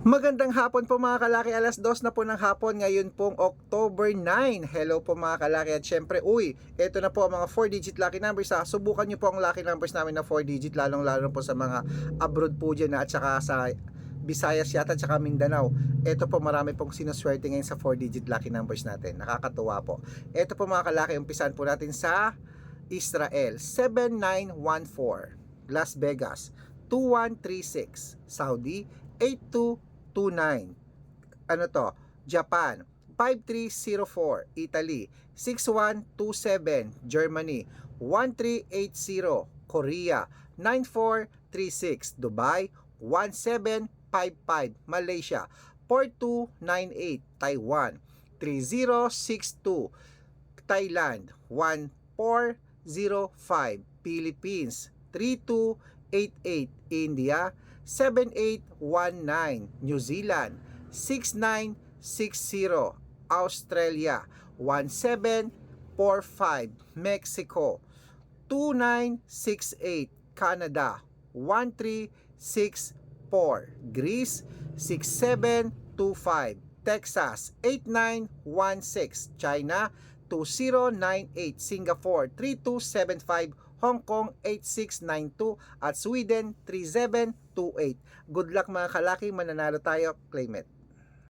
Magandang hapon po mga kalaki, alas 2 na po ng hapon ngayon pong October 9. Hello po mga kalaki at syempre, uy, ito na po ang mga 4 digit lucky numbers ha. Subukan nyo po ang lucky numbers namin na 4 digit lalong lalo po sa mga abroad po dyan at saka sa Visayas yata at saka Mindanao. Ito po marami pong sinuswerte ngayon sa 4 digit lucky numbers natin. Nakakatuwa po. Ito po mga kalaki, umpisan po natin sa Israel 7914, Las Vegas 2136, Saudi 8229. Ano to? Japan 5304, Italy 6127, Germany 1380, Korea 9436, Dubai 1755, Malaysia 4298, Taiwan 3062, Thailand 1405, Philippines 3288, India 7819, New Zealand. 6960, Australia. 1745, Mexico. 2968, Canada. 1364, Greece. 6725, Texas. 8916, China 2098, Singapore 3275, Hong Kong 8692 at Sweden 3728. Good luck mga kalaki, mananalo tayo, claim it.